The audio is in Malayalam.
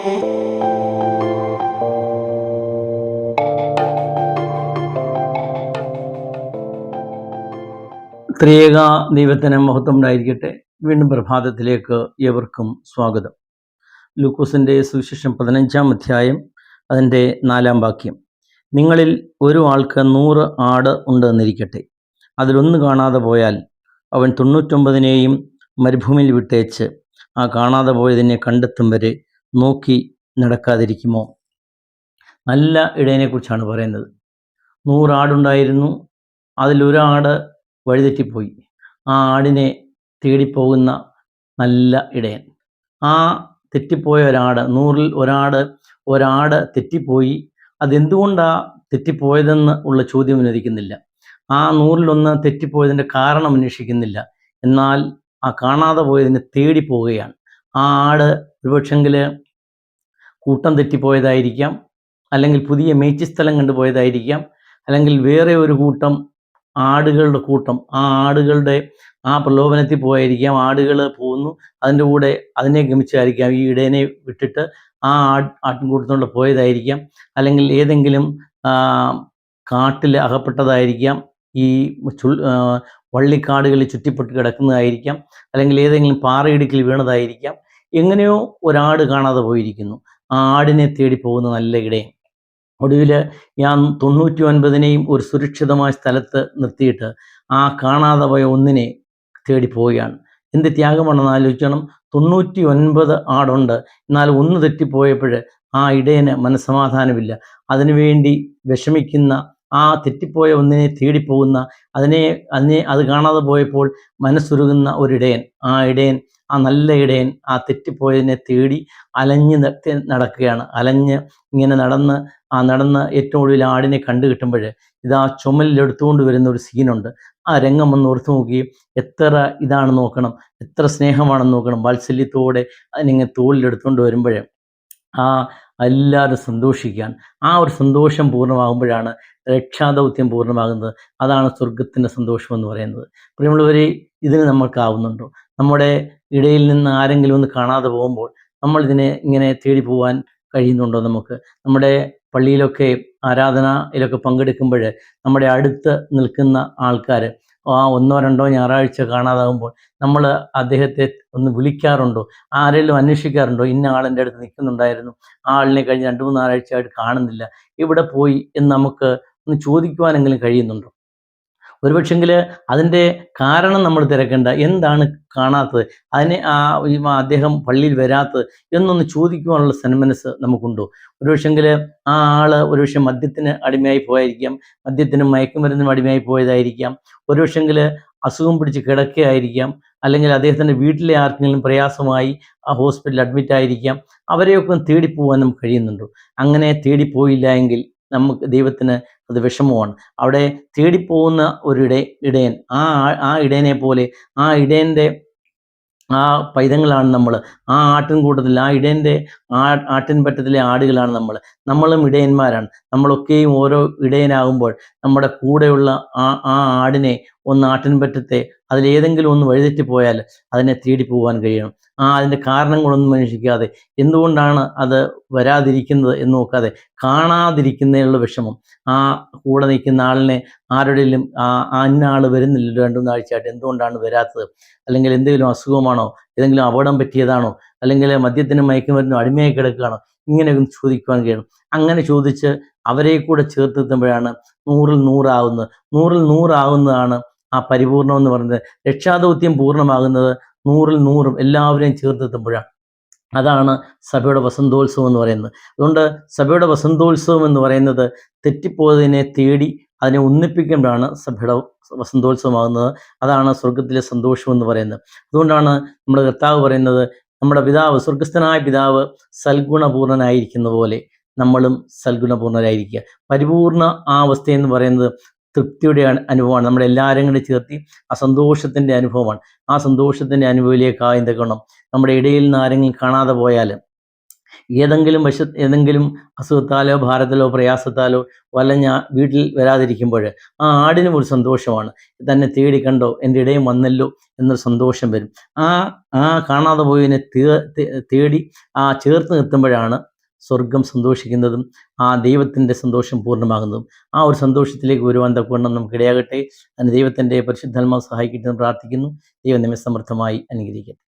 ത്രിയേക ദൈവത്തിന് മഹത്വം ഉണ്ടായിരിക്കട്ടെ. വീണ്ടും പ്രഭാതത്തിലേക്ക് ഏവർക്കും സ്വാഗതം. ലൂക്കോസിന്റെ സുവിശേഷം പതിനഞ്ചാം അധ്യായം അതിന്റെ നാലാം വാക്യം. നിങ്ങളിൽ ഒരു ആൾക്ക് നൂറ് ആട് ഉണ്ടെന്നിരിക്കട്ടെ. അതിലൊന്ന് കാണാതെ പോയാൽ അവൻ തൊണ്ണൂറ്റൊമ്പതിനെയും മരുഭൂമിയിൽ വിട്ടേച്ച് ആ കാണാതെ പോയതിനെ കണ്ടെത്തും വരെ നോക്കി നടക്കാതിരിക്കുമോ? നല്ല ഇടയനെക്കുറിച്ചാണ് പറയുന്നത്. നൂറാടുണ്ടായിരുന്നു. അതിലൊരാട് വഴിതെറ്റിപ്പോയി. ആ ആടിനെ തേടിപ്പോകുന്ന നല്ല ഇടയൻ. ആ തെറ്റിപ്പോയ ഒരാട് നൂറിൽ ഒരാട് ഒരാട് തെറ്റിപ്പോയി. അതെന്തുകൊണ്ടാണ് തെറ്റിപ്പോയതെന്ന് ഉള്ള ചോദ്യം ഉന്നയിക്കുന്നില്ല. ആ നൂറിലൊന്ന് തെറ്റിപ്പോയതിന്റെ കാരണം അന്വേഷിക്കുന്നില്ല. എന്നാൽ ആ കാണാതെ പോയതിനെ തേടി പോവുകയാണ് ആ ആട് ഒരുപക്ഷെങ്കിൽ കൂട്ടം തെറ്റിപ്പോയതായിരിക്കാം. അല്ലെങ്കിൽ പുതിയ മേച്ചിസ്ഥലം കണ്ടുപോയതായിരിക്കാം അല്ലെങ്കിൽ വേറെ ഒരു കൂട്ടം ആടുകളുടെ കൂട്ടം ആ ആടുകളുടെ ആ പ്രലോഭനത്തിൽ പോയായിരിക്കാം. ആടുകൾ പോകുന്നു അതിന്റെ കൂടെ അതിനെ ഗമിച്ചായിരിക്കാം. ഈ ഇടേനെ വിട്ടിട്ട് ആ ആട് ആട്ടിൻകൂട്ടത്തോടെ പോയതായിരിക്കാം. അല്ലെങ്കിൽ ഏതെങ്കിലും കാട്ടിൽ അകപ്പെട്ടതായിരിക്കാം. ഈ ചുൾ വള്ളിക്കാടുകളിൽ ചുറ്റിപ്പെട്ട് കിടക്കുന്നതായിരിക്കാം. അല്ലെങ്കിൽ ഏതെങ്കിലും പാറയിടുക്കിൽ വീണതായിരിക്കാം. എങ്ങനെയോ ഒരാട് കാണാതെ പോയിരിക്കുന്നു. ആ ആടിനെ തേടി പോകുന്ന നല്ല ഇടയൻ. ഒടുവിൽ ഞാൻ തൊണ്ണൂറ്റി ഒൻപതിനെയും ഒരു സുരക്ഷിതമായ സ്ഥലത്ത് നിർത്തിയിട്ട് ആ കാണാതെ പോയ ഒന്നിനെ തേടി പോവുകയാണ്. എന്ത് ത്യാഗമാണെന്ന് ആലോചിക്കണം. തൊണ്ണൂറ്റി ഒൻപത് ആടുണ്ട്. എന്നാൽ ഒന്ന് തെറ്റിപ്പോയപ്പോൾ ആ ഇടയന് മനസ്സമാധാനമില്ല. അതിനുവേണ്ടി വിഷമിക്കുന്ന ആ തെറ്റിപ്പോയ ഒന്നിനെ തേടിപ്പോകുന്ന അതിനെ അതിനെ അത് കാണാതെ പോയപ്പോൾ മനസ്സുരുകുന്ന ഒരിടയൻ ആ ഇടയൻ ആ നല്ല ഇടയൻ ആ തെറ്റിപ്പോയതിനെ തേടി അലഞ്ഞ് നടക്കുകയാണ്. അലഞ്ഞ് ഇങ്ങനെ നടന്ന് ആ നടന്ന് ഏറ്റവും ഒടുവിൽ ആടിനെ കണ്ടു കിട്ടുമ്പോൾ ഇതാ ചുമലിൽ എടുത്തുകൊണ്ട് വരുന്ന ഒരു സീനുണ്ട്. ആ രംഗം ഒന്ന് ഓർത്തു നോക്കുകയും എത്ര ഇതാണ് നോക്കണം. എത്ര സ്നേഹമാണെന്ന് നോക്കണം. വാത്സല്യത്തോടെ അതിനിങ്ങനെ തോളിലെടുത്തുകൊണ്ട് വരുമ്പോൾ ആ എല്ലാവരും സന്തോഷിക്കാൻ. ആ ഒരു സന്തോഷം പൂർണമാകുമ്പോഴാണ് രക്ഷാദൗത്യം പൂർണമാകുന്നത്. അതാണ് സ്വർഗത്തിന്റെ സന്തോഷം എന്ന് പറയുന്നത്. പ്രിയമുള്ളവരെ ഇതിന് നമ്മൾക്കാവുന്നുണ്ടോ? നമ്മുടെ ഇടയിൽ നിന്ന് ആരെങ്കിലും ഒന്ന് കാണാതെ പോകുമ്പോൾ നമ്മൾ ഇതിനെ ഇങ്ങനെ തേടി പോകാൻ കഴിയുന്നുണ്ടോ നമുക്ക്? നമ്മുടെ പള്ളിയിലൊക്കെ ആരാധനയിലൊക്കെ പങ്കെടുക്കുമ്പോൾ നമ്മുടെ അടുത്ത് നിൽക്കുന്ന ആൾക്കാർ ആ ഒന്നോ രണ്ടോ ഞായറാഴ്ച കാണാതാകുമ്പോൾ നമ്മൾ അദ്ദേഹത്തെ ഒന്ന് വിളിക്കാറുണ്ടോ? ആരെങ്കിലും അന്വേഷിക്കാറുണ്ടോ? ഇന്ന ആളെന്റെ അടുത്ത് നിൽക്കുന്നുണ്ടായിരുന്നു. ആ ആളിനെ കഴിഞ്ഞ് രണ്ട് മൂന്ന് ആഴ്ചയായിട്ട് കാണുന്നില്ല. ഇവിടെ പോയി എന്ന് നമുക്ക് ഒന്ന് ചോദിക്കുവാനെങ്കിലും കഴിയുന്നുണ്ടോ? ഒരുപക്ഷെങ്കിൽ അതിന്റെ കാരണം നമ്മൾ തിരക്കേണ്ട എന്താണ് കാണാത്തത്? അതിനെ ആ അദ്ദേഹം പള്ളിയിൽ വരാത്തത് എന്നൊന്ന് ചോദിക്കുവാനുള്ള സന്മനസ് നമുക്കുണ്ടോ? ഒരുപക്ഷെങ്കിൽ ആ ആൾ ഒരുപക്ഷെ മദ്യത്തിന് അടിമയായി പോയായിരിക്കാം മദ്യത്തിനും മയക്കുമരുന്നിനും അടിമയായി പോയതായിരിക്കാം. ഒരുപക്ഷെങ്കിൽ അസുഖം പിടിച്ച് കിടക്കുകയായിരിക്കാം. അല്ലെങ്കിൽ അദ്ദേഹത്തിന്റെ വീട്ടിലെ ആർക്കെങ്കിലും പ്രയാസമായി ആ ഹോസ്പിറ്റലിൽ അഡ്മിറ്റ് ആയിരിക്കാം അവരെയൊക്കെ തേടിപ്പോവാൻ നമുക്ക് കഴിയുന്നുണ്ടോ? അങ്ങനെ തേടിപ്പോയില്ല എങ്കിൽ നമുക്ക് ദൈവത്തിന് അത് വിഷമമാണ്. അവിടെ തേടിപ്പോകുന്ന ഒരു ഇട ഇടയൻ. ആ ആ ഇടയനെ പോലെ ആ ഇടയന്റെ ആ പൈതങ്ങളാണ് നമ്മൾ ആ ആട്ടിൻകൂട്ടത്തിൽ ആ ഇടേന്റെ ആ ആട്ടിൻപറ്റത്തിലെ ആടുകളാണ് നമ്മൾ നമ്മളും ഇടയന്മാരാണ്. നമ്മളൊക്കെയും ഓരോ ഇടയനാകുമ്പോൾ നമ്മുടെ കൂടെയുള്ള ആ ആ ആടിനെ ഒന്ന് ആട്ടിൻപറ്റത്തെ അതിലേതെങ്കിലും ഒന്ന് വഴിതെറ്റി പോയാൽ അതിനെ തേടി പോകാൻ കഴിയണം. ആ അതിന്റെ കാരണങ്ങളൊന്നും അന്വേഷിക്കാതെ എന്തുകൊണ്ടാണ് അത് വരാതിരിക്കുന്നത് എന്ന് നോക്കാതെ കാണാതിരിക്കുന്നതിനുള്ള വിഷമം. ആ കൂടെ നിൽക്കുന്ന ആളിനെ ആരുടെയും ആ അന്ന ആൾ വരുന്നില്ല രണ്ടു മൂന്നാഴ്ചയായിട്ട് എന്തുകൊണ്ടാണ് വരാത്തത്? അല്ലെങ്കിൽ എന്തെങ്കിലും അസുഖമാണോ? ഏതെങ്കിലും അപകടം പറ്റിയതാണോ? അല്ലെങ്കിൽ മദ്യത്തിനും മയക്കുമരുന്നും അടിമയായി കിടക്കുകയാണോ? ഇങ്ങനെയൊക്കെ ചോദിക്കുവാൻ കഴിയണം. അങ്ങനെ ചോദിച്ച് അവരെ കൂടെ ചേർത്തെത്തുമ്പോഴാണ് നൂറിൽ നൂറാവുന്നത്. നൂറിൽ നൂറാവുന്നതാണ് ആ പരിപൂർണം എന്ന് പറയുന്നത്. രക്ഷാദൗത്യം പൂർണമാകുന്നത് നൂറിൽ നൂറും എല്ലാവരെയും ചേർത്തെത്തുമ്പോഴാണ്. അതാണ് സഭയുടെ വസന്തോത്സവം എന്ന് പറയുന്നത്. അതുകൊണ്ട് സഭയുടെ വസന്തോത്സവം എന്ന് പറയുന്നത് തെറ്റിപ്പോയതിനെ തേടി അതിനെ ഒന്നിപ്പിക്കുമ്പോഴാണ് സഭയുടെ വസന്തോത്സവമാകുന്നത്. അതാണ് സ്വർഗത്തിലെ സന്തോഷം എന്ന് പറയുന്നത്. അതുകൊണ്ടാണ് നമ്മുടെ കർത്താവ് പറയുന്നത് നമ്മുടെ പിതാവ് സ്വർഗസ്ഥനായ പിതാവ് സൽഗുണപൂർണനായിരിക്കുന്ന പോലെ നമ്മളും സൽഗുണപൂർണരായിരിക്കുക. പരിപൂർണ ആ അവസ്ഥയെന്ന് പറയുന്നത് തൃപ്തിയുടെ അനുഭവമാണ്. നമ്മുടെ എല്ലാവരും കൂടി ചേർത്തി ആ സന്തോഷത്തിന്റെ അനുഭവമാണ്. ആ സന്തോഷത്തിന്റെ അനുഭവത്തിലേക്കായി എന്തൊക്കെ നമ്മുടെ ഇടയിൽ നിന്ന് ആരെങ്കിലും കാണാതെ പോയാൽ ഏതെങ്കിലും വശ ഏതെങ്കിലും അസുഖത്താലോ ഭാരത്തിലോ പ്രയാസത്താലോ വല്ല ഞാൻ വീട്ടിൽ വരാതിരിക്കുമ്പോൾ ആ ആടിനും ഒരു സന്തോഷമാണ്. തന്നെ തേടി കണ്ടോ എന്റെ ഇടയും വന്നല്ലോ എന്നൊരു സന്തോഷം വരും. ആ ആ കാണാതെ പോയതിനെ തേടി ആ ചേർത്ത് നിർത്തുമ്പോഴാണ് സ്വർഗം സന്തോഷിക്കുന്നതും ആ ദൈവത്തിന്റെ സന്തോഷം പൂർണമാകുന്നതും. ആ ഒരു സന്തോഷത്തിലേക്ക് വരുവാൻ നമുക്ക് ഇടയാകട്ടെ. അതിന് ദൈവത്തിന്റെ പരിശുദ്ധാത്മാവ് സഹായിക്കട്ടെ എന്ന് പ്രാർത്ഥിക്കുന്നു. ദൈവം നമ്മെ സമർത്ഥമായി അനുഗ്രഹിക്കട്ടെ.